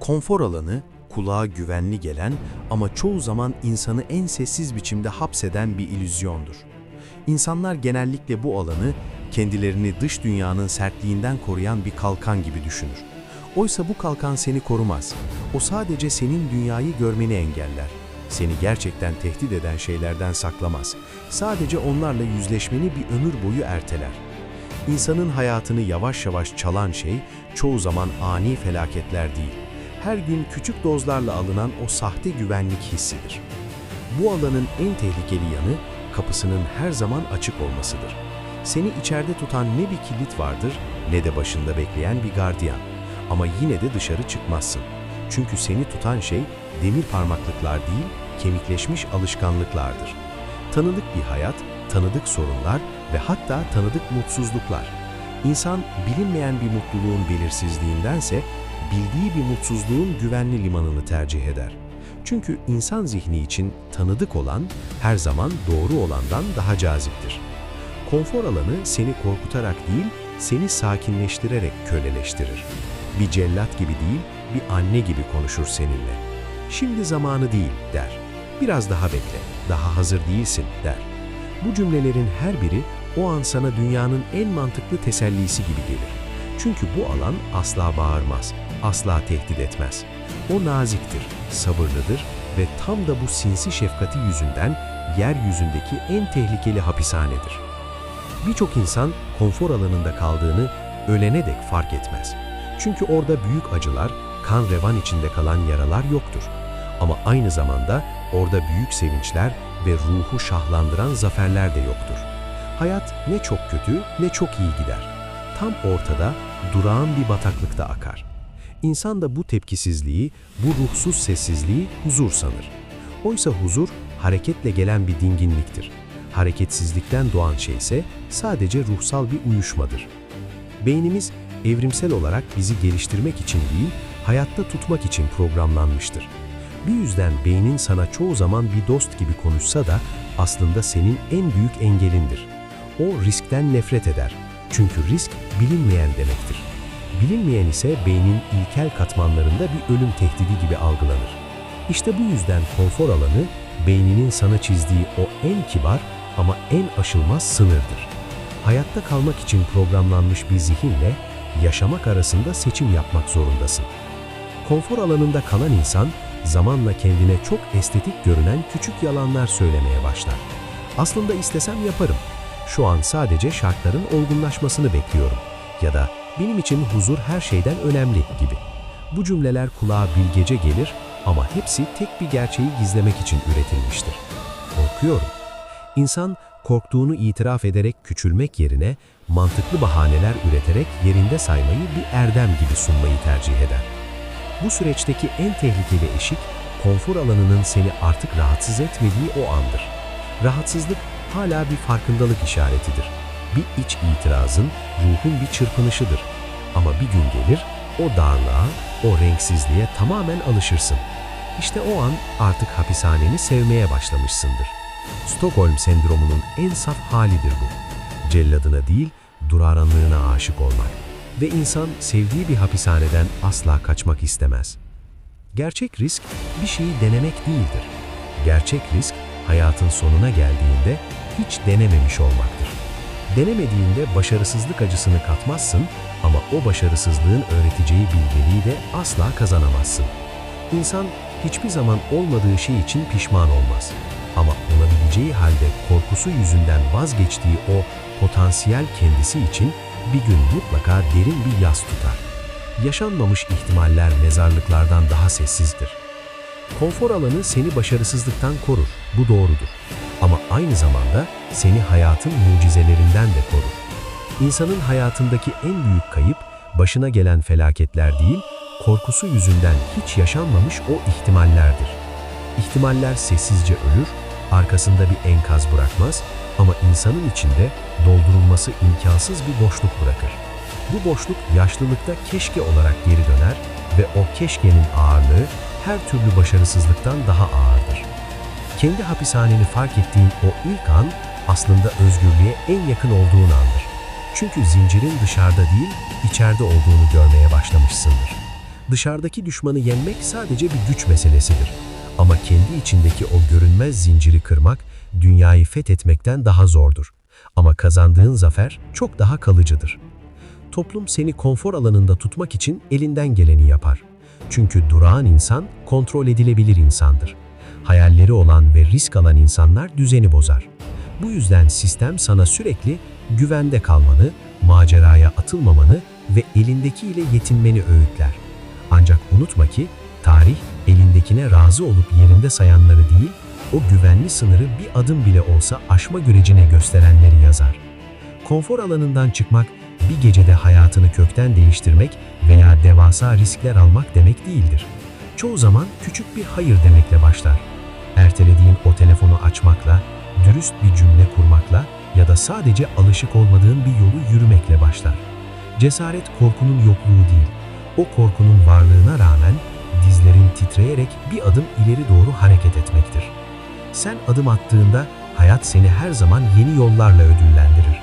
Konfor alanı, kulağa güvenli gelen ama çoğu zaman insanı en sessiz biçimde hapseden bir illüzyondur. İnsanlar genellikle bu alanı kendilerini dış dünyanın sertliğinden koruyan bir kalkan gibi düşünür. Oysa bu kalkan seni korumaz. O sadece senin dünyayı görmeni engeller. Seni gerçekten tehdit eden şeylerden saklamaz. Sadece onlarla yüzleşmeni bir ömür boyu erteler. İnsanın hayatını yavaş yavaş çalan şey çoğu zaman ani felaketler değil. Her gün küçük dozlarla alınan o sahte güvenlik hissidir. Bu alanın en tehlikeli yanı kapısının her zaman açık olmasıdır. Seni içeride tutan ne bir kilit vardır ne de başında bekleyen bir gardiyan. Ama yine de dışarı çıkmazsın. Çünkü seni tutan şey demir parmaklıklar değil, kemikleşmiş alışkanlıklardır. Tanıdık bir hayat, tanıdık sorunlar ve hatta tanıdık mutsuzluklar. İnsan bilinmeyen bir mutluluğun belirsizliğindense bildiği bir mutsuzluğun güvenli limanını tercih eder. Çünkü insan zihni için tanıdık olan her zaman doğru olandan daha caziptir. Konfor alanı seni korkutarak değil, seni sakinleştirerek köleleştirir. Bir cellat gibi değil, bir anne gibi konuşur seninle. Şimdi zamanı değil der. Biraz daha bekle, daha hazır değilsin der. Bu cümlelerin her biri o an sana dünyanın en mantıklı tesellisi gibi gelir. Çünkü bu alan asla bağırmaz, asla tehdit etmez. O naziktir, sabırlıdır ve tam da bu sinsi şefkati yüzünden yeryüzündeki en tehlikeli hapishanedir. Birçok insan konfor alanında kaldığını ölene dek fark etmez. Çünkü orada büyük acılar, kan revan içinde kalan yaralar yoktur. Ama aynı zamanda orada büyük sevinçler ve ruhu şahlandıran zaferler de yoktur. Hayat ne çok kötü ne çok iyi gider. Tam ortada durağan bir bataklıkta akar. İnsan da bu tepkisizliği, bu ruhsuz sessizliği huzur sanır. Oysa huzur hareketle gelen bir dinginliktir. Hareketsizlikten doğan şey ise sadece ruhsal bir uyuşmadır. Beynimiz evrimsel olarak bizi geliştirmek için değil, hayatta tutmak için programlanmıştır. Bir yüzden beynin sana çoğu zaman bir dost gibi konuşsa da aslında senin en büyük engelindir. O riskten nefret eder. Çünkü risk bilinmeyen demektir. Bilinmeyen ise beynin ilkel katmanlarında bir ölüm tehdidi gibi algılanır. İşte bu yüzden konfor alanı beyninin sana çizdiği o en kibar ama en aşılmaz sınırdır. Hayatta kalmak için programlanmış bir zihinle yaşamak arasında seçim yapmak zorundasın. Konfor alanında kalan insan zamanla kendine çok estetik görünen küçük yalanlar söylemeye başlar. Aslında istesem yaparım. Şu an sadece şartların olgunlaşmasını bekliyorum. Ya da benim için huzur her şeyden önemli gibi. Bu cümleler kulağa bilgece gelir ama hepsi tek bir gerçeği gizlemek için üretilmiştir. Korkuyorum. İnsan korktuğunu itiraf ederek küçülmek yerine mantıklı bahaneler üreterek yerinde saymayı bir erdem gibi sunmayı tercih eder. Bu süreçteki en tehlikeli eşik, konfor alanının seni artık rahatsız etmediği o andır. Rahatsızlık hala bir farkındalık işaretidir. Bir iç itirazın, ruhun bir çırpınışıdır. Ama bir gün gelir, o darlığa, o renksizliğe tamamen alışırsın. İşte o an artık hapishaneni sevmeye başlamışsındır. Stockholm sendromunun en saf halidir bu. Celladına değil, duraranlığına aşık olmak. Ve insan sevdiği bir hapishaneden asla kaçmak istemez. Gerçek risk bir şeyi denemek değildir. Gerçek risk hayatın sonuna geldiğinde hiç denememiş olmaktır. Denemediğinde başarısızlık acısını katmazsın ama o başarısızlığın öğreteceği bilgeliği de asla kazanamazsın. İnsan hiçbir zaman olmadığı şey için pişman olmaz. Ama olabileceği halde korkusu yüzünden vazgeçtiği o potansiyel kendisi için bir gün mutlaka derin bir yas tutar. Yaşanmamış ihtimaller mezarlıklardan daha sessizdir. Konfor alanı seni başarısızlıktan korur, bu doğrudur. Ama aynı zamanda seni hayatın mucizelerinden de korur. İnsanın hayatındaki en büyük kayıp, başına gelen felaketler değil, korkusu yüzünden hiç yaşanmamış o ihtimallerdir. İhtimaller sessizce ölür, arkasında bir enkaz bırakmaz ama insanın içinde doldurulması imkansız bir boşluk bırakır. Bu boşluk yaşlılıkta keşke olarak geri döner ve o keşkenin ağırlığı her türlü başarısızlıktan daha ağırdır. Kendi hapishaneni fark ettiğin o ilk an aslında özgürlüğe en yakın olduğun andır. Çünkü zincirin dışarıda değil, içeride olduğunu görmeye başlamışsındır. Dışarıdaki düşmanı yenmek sadece bir güç meselesidir. Ama kendi içindeki o görünmez zinciri kırmak, dünyayı fethetmekten daha zordur. Ama kazandığın zafer çok daha kalıcıdır. Toplum seni konfor alanında tutmak için elinden geleni yapar. Çünkü durağan insan kontrol edilebilir insandır. Hayalleri olan ve risk alan insanlar düzeni bozar. Bu yüzden sistem sana sürekli güvende kalmanı, maceraya atılmamanı ve elindekiyle yetinmeni öğütler. Ancak unutma ki tarih elindekine razı olup yerinde sayanları değil, o güvenli sınırı bir adım bile olsa aşma gürecine gösterenleri yazar. Konfor alanından çıkmak, bir gecede hayatını kökten değiştirmek veya devasa riskler almak demek değildir. Çoğu zaman küçük bir hayır demekle başlar. Ertelediğin o telefonu açmakla, dürüst bir cümle kurmakla ya da sadece alışık olmadığın bir yolu yürümekle başlar. Cesaret korkunun yokluğu değil, o korkunun varlığına rağmen dizlerin titreyerek bir adım ileri doğru hareket etmektir. Sen adım attığında hayat seni her zaman yeni yollarla ödüllendirir.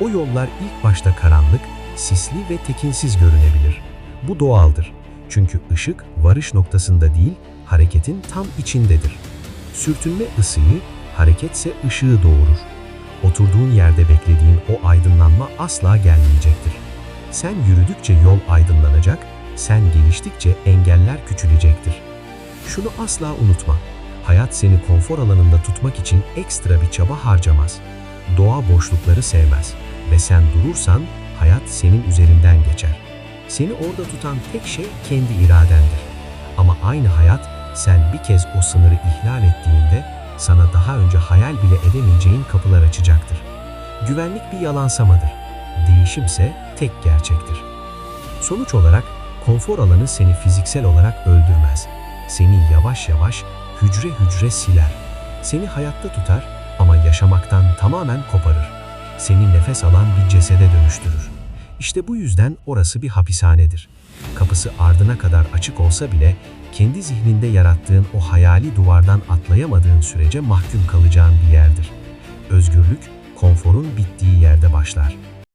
O yollar ilk başta karanlık, sisli ve tekinsiz görünebilir. Bu doğaldır. Çünkü ışık varış noktasında değil, hareketin tam içindedir. Sürtünme ısıyı, hareketse ışığı doğurur. Oturduğun yerde beklediğin o aydınlanma asla gelmeyecektir. Sen yürüdükçe yol aydınlanacak, sen geliştikçe engeller küçülecektir. Şunu asla unutma. Hayat seni konfor alanında tutmak için ekstra bir çaba harcamaz. Doğa boşlukları sevmez ve sen durursan hayat senin üzerinden geçer. Seni orada tutan tek şey kendi iradendir. Ama aynı hayat sen bir kez o sınırı ihlal ettiğinde sana daha önce hayal bile edemeyeceğin kapılar açacaktır. Güvenlik bir yalansamadır. Değişimse tek gerçektir. Sonuç olarak konfor alanı seni fiziksel olarak öldürmez. Seni yavaş yavaş hücre hücre siler. Seni hayatta tutar ama yaşamaktan tamamen koparır. Seni nefes alan bir cesede dönüştürür. İşte bu yüzden orası bir hapishanedir. Kapısı ardına kadar açık olsa bile kendi zihninde yarattığın o hayali duvardan atlayamadığın sürece mahkum kalacağın bir yerdir. Özgürlük, konforun bittiği yerde başlar.